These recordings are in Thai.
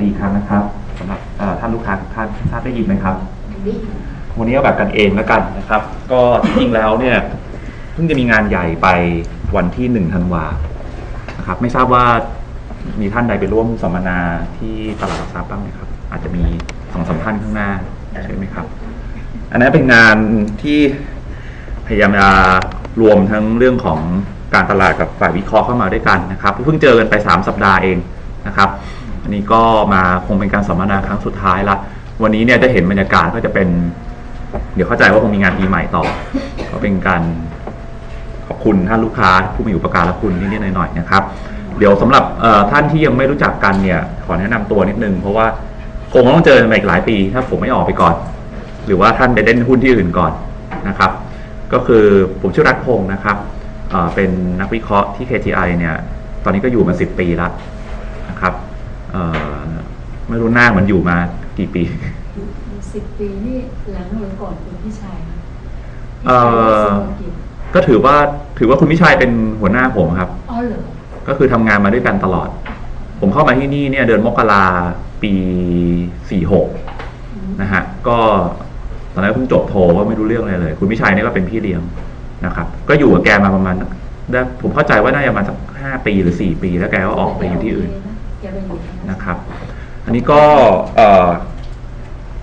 ดีอีกครั้งนะครับสำหรับเอ่อท่านลูกค้าทุกท่านทราบได้ยินไหมครับดิวันนี้เอาแบบกันเองแล้วกันนะครับ ก็จริงๆแล้วเนี่ยเพิ่งจะมีงานใหญ่ไปวันที่หนึ่งธันวานะครับ ไม่ทราบว่ามีท่านใดไปร่วมสัมมนาที่ตลาดหลักทรัพย์บ้างไหมครับ อาจจะมีสองสามท่านข้างหน้าใช่ไหมครับ อันนั้นเป็นงานที่พยายามจะรวมทั้งเรื่องของการตลาดกับฝ่ายวิเคราะห์เข้ามาด้วยกันนะครับเพิ่งเจอกันไป 3 สัปดาห์เองนะครับอั นนี้ก็มาคงเป็นการสัมมนาครั้งสุดท้ายละ วันนี้เนี่ยได้เห็นบรรยากาศก็จะเป็น เดี๋ยวเข้าใจว่าคงมีงานปีใหม่ต่อ ก็เป็นการขอบคุณท่านลูกค้าผู้มีอุปการะคุณนิดๆหน่อยๆนะครับ เดี๋ยวสำหรับท่านที่ยังไม่รู้จักกันเนี่ยขอแนะนำตัวนิดนึงเพราะว่าคงต้องเจอกันอีกหลายปี ถ้าผมไม่ออกไปก่อน หรือว่าท่านไปเล่นหุ้นที่อื่นก่อนนะครับ ก็คือผมชื่อรัฐพงศ์นะครับเป็นนักวิเคราะห์ที่ KTI เนี่ยตอนนี้ก็อยู่มา 10 ปีแล้วนะ เอ่อไม่รู้หน้าเหมือนอยู่มากี่ปี สิบปีนี่หลังหรือก่อนคุณพี่ชายคะเอ่อพี่ชายสมุทรกิจก็ถือว่าถือว่าคุณวิชัยเป็นหัวหน้าผมครับ อ๋อเหรอก็คือทำงานมาด้วยกันตลอด ผมเข้ามาที่นี่เนี่ยเดือนมกราปี46นะฮะก็ตอนนั้นเพิ่งจบโทก็ไม่รู้เรื่องอะไรเลย คุณวิชัยเนี่ยก็เป็นพี่เลี้ยงนะครับ ก็อยู่กับแกมาประมาณได้ผมเข้าใจว่าน่าจะมาสักห้าปีหรือสี่ปี แล้วแกก็ออกไปอยู่ที่อื่นแกไปอยู่ที่ นะครับ อันนี้ก็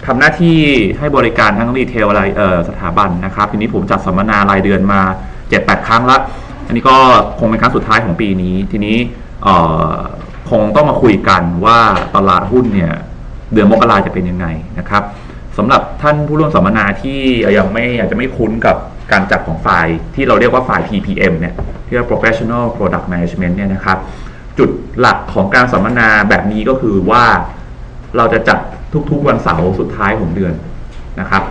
ทำหน้าที่ให้บริการทั้งรีเทลอะไรสถาบันนะครับ ทีนี้ผมจัดสัมมนารายเดือนมา 7-8 ครั้งละอันนี้ก็คงเป็นครั้งสุดท้ายของปีนี้ ทีนี้คงต้องมาคุยกันว่าตลาดหุ้นเนี่ยเดือนมกราจะเป็นยังไงนะครับสำหรับท่านผู้ร่วมสัมมนาที่ยังไม่อาจจะไม่คุ้นกับการจัดของฝ่ายที่เราเรียกว่าฝ่าย PPM เนี่ยที่เรียกว่า Professional Product Management เนี่ยนะครับ จุดหลักของการสัมมนาแบบนี้ก็คือว่าเราจะจัดทุกๆวันเสาร์สุดท้ายของเดือนนะครับ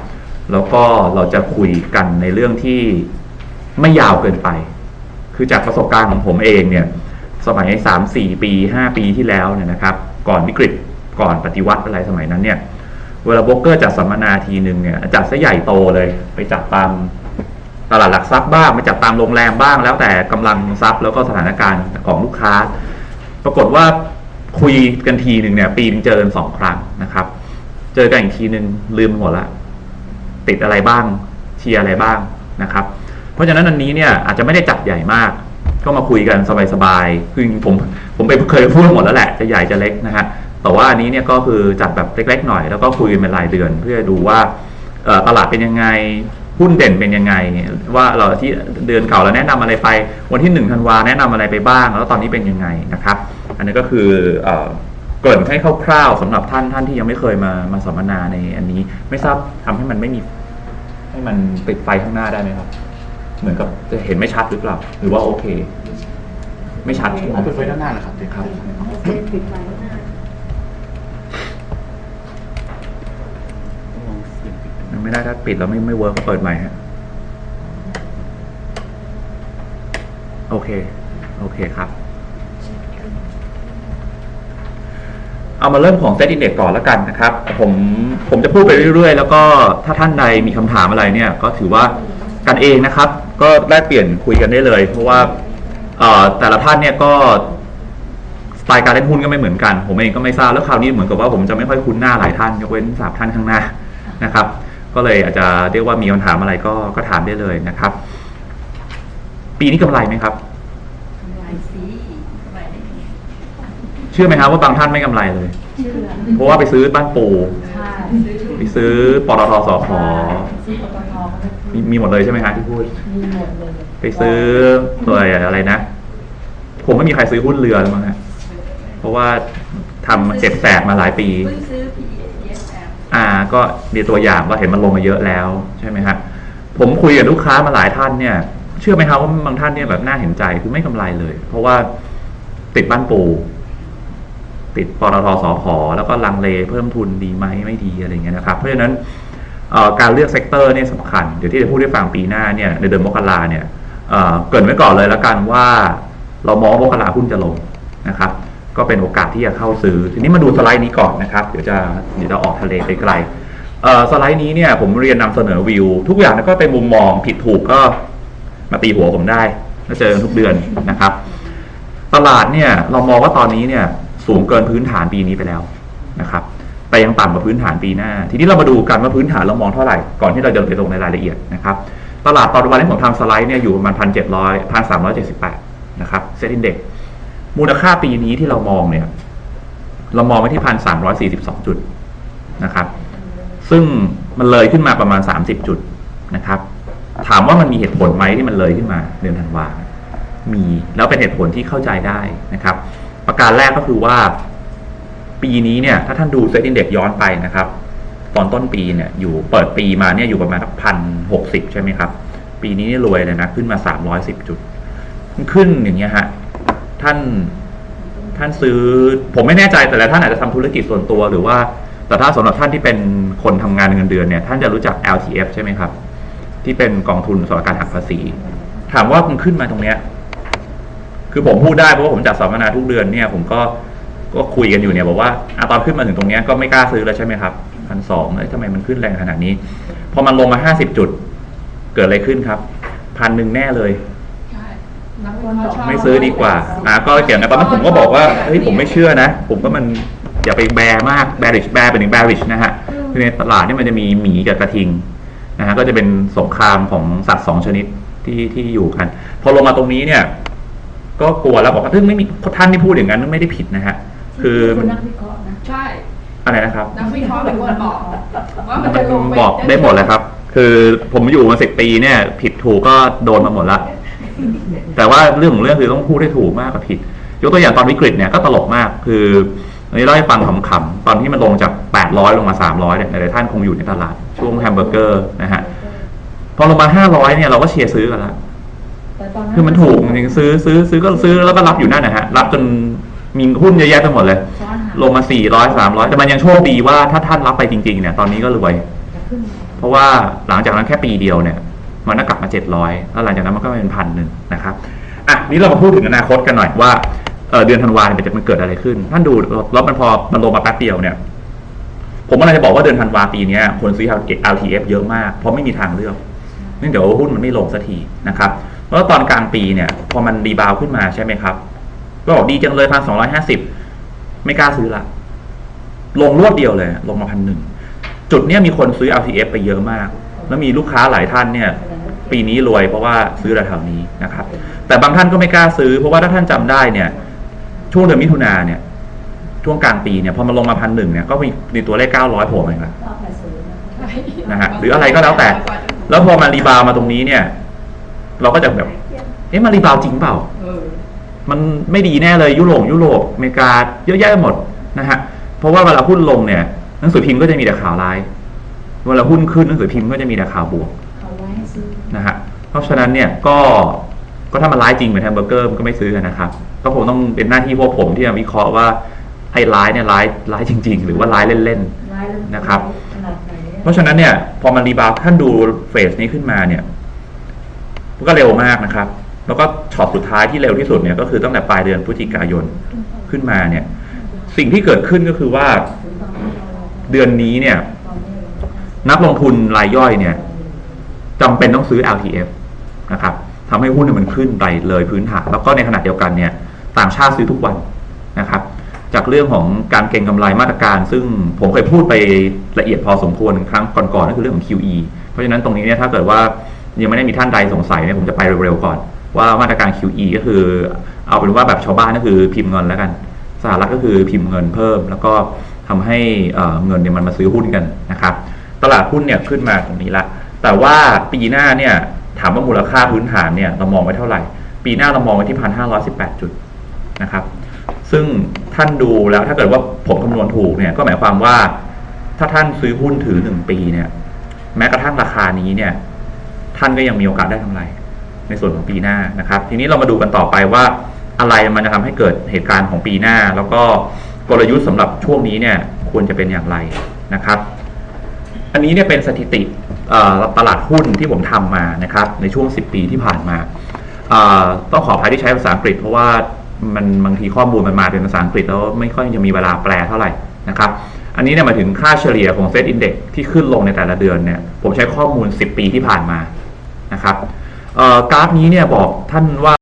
แล้วก็เราจะคุยกันในเรื่องที่ไม่ยาวเกินไป คือจากประสบการณ์ของผมเองเนี่ย สมัยสามสี่ปีห้าปีที่แล้วเนี่ยนะครับ ก่อนวิกฤตก่อนปฏิวัติอะไรสมัยนั้นเนี่ยเวลาโบรกเกอร์จัดสัมมนาทีหนึ่งเนี่ยจัดซะใหญ่โตเลย ไปจัดตามตลาดหลักทรัพย์บ้างไปจัดตามโรงแรมบ้าง แล้วแต่กำลังทรัพย์แล้วก็สถานการณ์ของลูกค้า ปรากฏว่าคุยกันทีหนึ่งเนี่ย ปีนึงเจอกันสองครั้งนะครับ เจอกันอีกทีหนึ่งลืมหมดละติดอะไรบ้างเชียร์อะไรบ้างนะครับ เพราะฉะนั้นอันนี้เนี่ยอาจจะไม่ได้จัดใหญ่มาก ก็มาคุยกันสบายๆคือผมผมไปเคยพูดหมดแล้วแหละจะใหญ่จะเล็กนะฮะแต่ว่าอันนี้เนี่ยก็คือจัดแบบเล็ก ๆ หน่อย แล้วก็คุยกันเป็นรายเดือน เพื่อดูว่าตลาดเป็นยังไงหุ้นเด่นเป็นยังไงว่าเราที่เดือนเก่าเราแนะนำอะไรไป วันที่หนึ่งธันวาแนะนำอะไรไปบ้าง แล้วตอนนี้เป็นยังไงนะครับ อันนี้ก็คือเอ่อเกริ่นให้คร่าวๆสำหรับท่านท่านที่ยังไม่เคยมามาสัมมนาในอันนี้ ไม่ทราบทำให้มันไม่มี ให้มันติดไฟข้างหน้าได้ไหมครับ เหมือนกับจะเห็นไม่ชัดหรือเปล่า หรือว่าโอเค ไม่ชัดใช่ไหมเอาเปิดไฟด้านหน้านะครับเด็กครับ ปิดไฟไว้หน้า มันไม่ได้ถ้าปิดแล้วไม่ไม่เวิร์กก็เปิดใหม่ฮะโอเค โอเคครับ เอามาเริ่มของเซตอินเด็กก่อนแล้วกันนะครับ ผมผมจะพูดไปเรื่อยๆ แล้วก็ถ้าท่านใดมีคำถามอะไรเนี่ย ก็ถือว่ากันเองนะครับ ก็แลกเปลี่ยนคุยกันได้เลย เพราะว่าแต่ละท่านเนี่ยก็สไตล์การเล่นหุ้นก็ไม่เหมือนกัน ผมเองก็ไม่ทราบแล้วคราวนี้เหมือนกับว่าผมจะไม่ค่อยคุ้นหน้าหลายท่านยกเว้นสามท่านข้างหน้านะครับ ก็เลยอาจจะเรียกว่ามีคำถามอะไรก็ก็ถามได้เลยนะครับ ปีนี้กำไรไหมครับ ไฟสีไฟได้ไง เชื่อไหมครับว่าบางท่านไม่กำไรเลยเชื่อเพราะว่าไปซื้อบ้านปูใช่ไปซื้อปตทสพซื้อปตทก็ไม่มีมีหมดเลยใช่ไหมฮะที่พูดมีหมดเลยไปซื้อตัวอะไรนะผมไม่มีใครซื้อหุ้นเรือเลยมั้งฮะเพราะว่าทำเจ็บแสบมาหลายปีเพิ่งซื้อ PESM อ่า ก็มีตัวอย่างก็เห็นมันลงมาเยอะแล้วใช่ไหมฮะผมคุยกับลูกค้ามาหลายท่านเนี่ย เชื่อไหมครับว่าบางท่านเนี่ยแบบน่าเห็นใจคือไม่กำไรเลย เพราะว่าติดบ้านปู ติดปตทสพแล้วก็ลังเลเพิ่มทุนดีไหมไม่ดีอะไรเงี้ยนะครับ เพราะฉะนั้นการเลือกเซกเตอร์เนี่ยสำคัญ เดี๋ยวที่จะพูดให้ฟังปีหน้าเนี่ยในเดือนมกราเนี่ยเเกรินไว้ก่อนเลยแล้วกันว่าเรามองมกราหุ้นจะลงนะครับ ก็เป็นโอกาสที่จะเข้าซื้อ ทีนี้มาดูสไลด์นี้ก่อนนะครับ เดี๋ยวจะเดี๋ยวจะออกทะเลไปไกลสไลด์นี้เนี่ยผมเรียนนำเสนอวิว ทุกอย่างก็เป็นมุมมองผิดถูกก็มาตีหัวผมได้มาเจอกันทุกเดือนนะครับ ตลาดเนี่ยเรามองว่าตอนนี้เนี่ย สูงเกินพื้นฐานปีนี้ไปแล้วนะครับ แต่ยังต่ำกว่าพื้นฐานปีหน้า ทีนี้เรามาดูกันว่าพื้นฐานเรามองเท่าไหร่ ก่อนที่เราจะไปลงในรายละเอียดนะครับ ตลาดตอนวันที่ผมทำสไลด์เนี่ยอยู่ประมาณพันเจ็ดร้อยพันสามร้อยเจ็ดสิบแปดนะครับเซ็ตอินเด็กมูลค่าปีนี้ที่เรามองเนี่ย เรามองไปที่พันสามร้อยสี่สิบสองจุดนะครับ ซึ่งมันเลยขึ้นมาประมาณสามสิบจุดนะครับ ถามว่ามันมีเหตุผลไหมที่มันเลยขึ้นมาเดือนธันวามีแล้วเป็นเหตุผลที่เข้าใจได้นะครับ ประการแรกก็คือว่า ปีนี้เนี่ย ถ้าท่านดูเซ็ตอินเด็กย้อนไปนะครับ ตอนต้นปีเนี่ย อยู่เปิดปีมาเนี่ยอยู่ประมาณพันหกสิบใช่ไหมครับ ปีนี้นี่รวยเลยนะ ขึ้นมาสามร้อยสิบจุด ขึ้นอย่างเงี้ยฮะท่านท่านซื้อ ผมไม่แน่ใจแต่ละท่านอาจจะทำธุรกิจส่วนตัวหรือว่า แต่ถ้าสำหรับท่านที่เป็นคนทำงานเงินเดือนเนี่ย ท่านจะรู้จัก LTF ใช่ไหมครับ ที่เป็นกองทุนสำหรับการหักภาษี ถามว่ามันขึ้นมาตรงเนี้ย คือผมพูดได้เพราะว่าผมจัดสัมมนาทุกเดือนเนี่ยผมก็ก็คุยกันอยู่เนี่ยบอกว่าอะตอนขึ้นมาถึงตรงเนี้ยก็ไม่กล้าซื้อแล้วใช่ไหมครับพันสองเอ้ยทำไมมันขึ้นแรงขนาดนี้ พอมันลงมาห้าสิบจุด เกิดอะไรขึ้นครับพันหนึ่งแน่เลยใช่นักวิเคราะห์ชอบไม่ซื้อดีกว่าอ่าก็เกี่ยวกับตอนนั้นผมก็บอกว่าเฮ้ยผมไม่เชื่อนะ ผมก็มันอย่าไปแบร์มากแบริชแบร์เป็นถึงแบริชนะฮะคือในตลาดเนี่ยมันจะมีหมีกับกระทิงนะฮะก็จะเป็นสงครามของสัตว์สองชนิดที่ที่อยู่กัน พอลงมาตรงนี้เนี่ย ก็กลัวแล้วบอกว่าทึ่งไม่มีท่านที่พูดอย่างนั้นไม่ได้ผิดนะฮะคือคุณนักวิเคราะห์นะใช่อะไรนะครับนักวิเคราะห์เป็นคนบอกว่ามันจะลงไปบอกได้หมดเลยครับ คือผมอยู่มาสิบปีเนี่ย ผิดถูกก็โดนมาหมดละแต่ว่าเรื่องของเรื่องคือต้องพูดให้ถูกมากกว่าผิด ยกตัวอย่างตอนวิกฤตเนี่ยก็ตลกมากคืออันนี้เล่าให้ฟังขำๆตอนที่มันลงจาก 800 ลงมา 300เนี่ยหลายๆท่านคงอยู่ในตลาดช่วงแฮมเบอร์เกอร์นะฮะพอลงมา 500เนี่ยเราก็เชียร์ซื้อกันละแต่ตอนนั้น คือมันถูกจริงๆซื้อซื้อซื้อก็ซื้อแล้วก็รับอยู่นั่นนะฮะรับจนมีหุ้นเยอะแยะไปหมดเลยซ้อนหาลงมา400 300แต่มันยังโชคดีว่าถ้าท่านรับไปจริงๆเนี่ยตอนนี้ก็รวยจะขึ้นมาเพราะว่าหลังจากนั้นแค่ปีเดียวเนี่ย มันก็กลับมาเจ็ดร้อยแล้วหลังจากนั้นมันก็เป็นพันหนึ่งนะครับอะนี่เรามาพูดถึงอนาคตกันหน่อยว่าเอ่อเดือนธันวาเนี่ยมันจะมันเกิดอะไรขึ้น ท่านดูแล้วมันพอมันลงมาแป๊บเดียวเนี่ย ผมกำลังจะบอกว่าเดือนธันวาปีเนี้ยคนซื้อ LTF เยอะมากเพราะไม่มีทางเลือกเนื่องเดี๋ยวหุ้นมันไม่ลงสักทีนะครับ แล้วตอนกลางปีเนี่ย พอมันรีบาวขึ้นมาใช่ไหมครับ ก็บอกดีจังเลยพันสองร้อยห้าสิบไม่กล้าซื้อละ ลงรวดเดียวเลย ลงมาพันหนึ่งจุดเนี้ยมีคนซื้อ LTF ไปเยอะมาก แล้วมีลูกค้าหลายท่านเนี่ย ปีนี้รวยเพราะว่าซื้อแถวๆนี้นะครับ แต่บางท่านก็ไม่กล้าซื้อ เพราะว่าถ้าท่านจำได้เนี่ย ช่วงเดือนมิถุนาเนี่ย ช่วงกลางปีเนี่ยพอมันลงมาพันหนึ่งเนี่ยก็มีมีตัวเลขเก้าร้อยโผล่มาอีกแล้วก็เอาไปซื้อนะใช่นะฮะหรืออะไรก็แล้วแต่ แล้วพอมารีบาวมาตรงนี้เนี่ย เราก็จะแบบ เอ๊ะมันรีบาวจริงเปล่าเออมันไม่ดีแน่เลยยุโรปยุโรปอเมริกาเยอะแยะไปหมดนะฮะ เพราะว่าเวลาหุ้นลงเนี่ยหนังสือพิมพ์ก็จะมีแต่ข่าวร้าย เวลาหุ้นขึ้นหนังสือพิมพ์ก็จะมีแต่ข่าวบวกเขาไว้ให้ซื้อนะฮะ เพราะฉะนั้นเนี่ยก็ก็ถ้ามันร้ายจริงเหมือนแฮมเบอร์เกอร์มันก็ไม่ซื้อกันนะครับ ก็คงต้องเป็นหน้าที่พวกผมที่จะวิเคราะห์ว่าไอ้ร้ายเนี่ยร้ายร้ายจริง ๆ หรือว่าร้ายเล่นร้ายแล้วนะครับขนาดไหนๆเพราะฉะนั้นเนี่ยพอมันรีบาวด์ท่านดูเฟสนี้ขึ้นมาเนี่ยมัน ก็เร็วมากนะครับ แล้วก็ช็อตสุดท้ายที่เร็วที่สุดเนี่ยก็คือตั้งแต่ปลายเดือนพฤศจิกายนขึ้นมาเนี่ย สิ่งที่เกิดขึ้นก็คือว่าเดือนนี้เนี่ย นักลงทุนรายย่อยเนี่ยจำเป็นต้องซื้อ LTF นะครับทำให้หุ้นมันขึ้นไปเลยพื้นฐานแล้วก็ในขณะเดียวกันเนี่ย ต่างชาติซื้อทุกวันนะครับ จากเรื่องของการเก็งกำไรมาตรการ ซึ่งผมเคยพูดไปละเอียดพอสมควรครั้งก่อนๆก็คือเรื่องของ QE เพราะฉะนั้นตรงนี้เนี่ยถ้าเกิดว่า ยังไม่ได้มีท่านใดสงสัยเนี่ยผมจะไปเร็วๆก่อน ว่ามาตรการ QE ก็คือ เอาเป็นว่าแบบชาวบ้านก็คือพิมพ์เงินแล้วกันสหรัฐก็คือพิมพ์เงินเพิ่ม แล้วก็ทำให้เอ่อเงินเนี่ยมันมาซื้อหุ้นกันนะครับตลาดหุ้นเนี่ยขึ้นมาตรงนี้ละ แต่ว่าปีหน้าเนี่ยถามว่ามูลค่าพื้นฐานเนี่ยเรามองไว้เท่าไหร่ ปีหน้าเรามองไว้ที่พันห้าร้อยสิบแปดจุดนะครับ ซึ่งท่านดูแล้วถ้าเกิดว่าผมคำนวณถูกเนี่ยก็หมายความว่าถ้าท่านซื้อหุ้นถือหนึ่งปีเนี่ยแม้กระทั่งราคานี้เนี่ย ท่านก็ยังมีโอกาสได้กำไร ในส่วนของปีหน้านะครับ ทีนี้เรามาดูกันต่อไปว่าอะไรมันจะทำให้เกิดเหตุการณ์ของปีหน้า แล้วก็กลยุทธ์สำหรับช่วงนี้เนี่ยควรจะเป็นอย่างไรนะครับ อันนี้เนี่ยเป็นสถิติตลาดหุ้นที่ผมทำมานะครับ ในช่วง 10 ปีที่ผ่านมาต้องขออภัยที่ใช้ภาษาอังกฤษ เพราะว่ามันบางทีข้อมูลมันมาเป็นภาษาอังกฤษแล้วไม่ค่อยจะมีเวลาแปลเท่าไหร่นะครับ อันนี้เนี่ยมาถึงค่าเฉลี่ยของเซตอินเด็กที่ขึ้นลงในแต่ละเดือนเนี่ยผมใช้ข้อมูล 10 ปีที่ผ่านมา นะครับกราฟนี้เนี่ยบอกท่านว่า